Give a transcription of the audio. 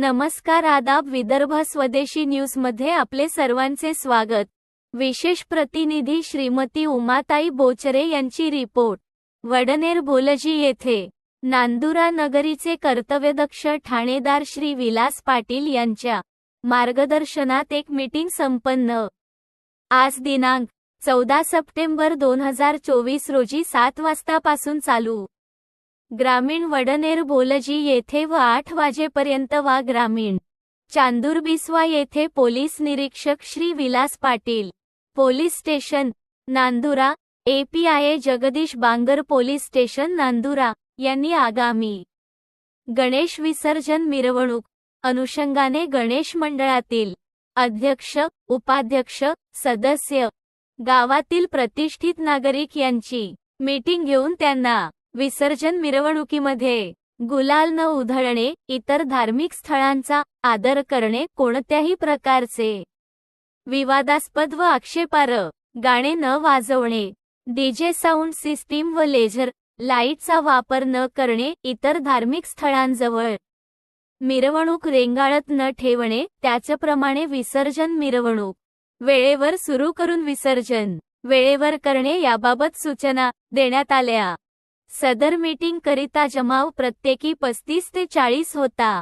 नमस्कार आदाब विदर्भ स्वदेशी न्यूजमध्ये आपले सर्वांचे स्वागत. विशेष प्रतिनिधी श्रीमती उमाताई बोचरे यांची रिपोर्ट. वडनेर बोलजी येथे. नांदुरा नगरीचे कर्तव्यदक्ष ठाणेदार श्री विलास पाटील यांच्या मार्गदर्शनात एक मीटिंग संपन्न. आज दिनांक चौदा सप्टेंबर दोन हजार चोवीस रोजी सात वाजतापासून चालू. ग्रामीण वडनेर बोलजी येथे व आठ वाजेपर्यंत वा ग्रामीण. चांदूर बिस्वा येथे पोलीस निरीक्षक Shri Vilas Patil. Police station Nandura. एपीआयए Jagdish Bangar police station Nandura. यांनी आगामी. गणेश विसर्जन मिरवणूक. अनुषंगाने गणेश मंडळातील. अध्यक्ष उपाध्यक्ष सदस्य. गावातील प्रतिष्ठित नागरिक यांची. मीटिंग घेऊन त्यांना. विसर्जन मिरवणुकीमध्ये गुलाल न उधळणे इतर धार्मिक स्थळांचा आदर करणे कोणत्याही प्रकारचे विवादास्पद व आक्षेपार्ह गाणे न वाजवणे डीजे साऊंड सिस्टीम व लेझर लाईटचा वापर न करणे इतर धार्मिक स्थळांजवळ मिरवणूक रेंगाळत न ठेवणे त्याचप्रमाणे विसर्जन मिरवणूक वेळेवर सुरू करून विसर्जन वेळेवर करणे याबाबत सूचना देण्यात आल्या. सदर मीटिंग करिता जमाव प्रत्येकी पस्तीस ते चाळीस होता.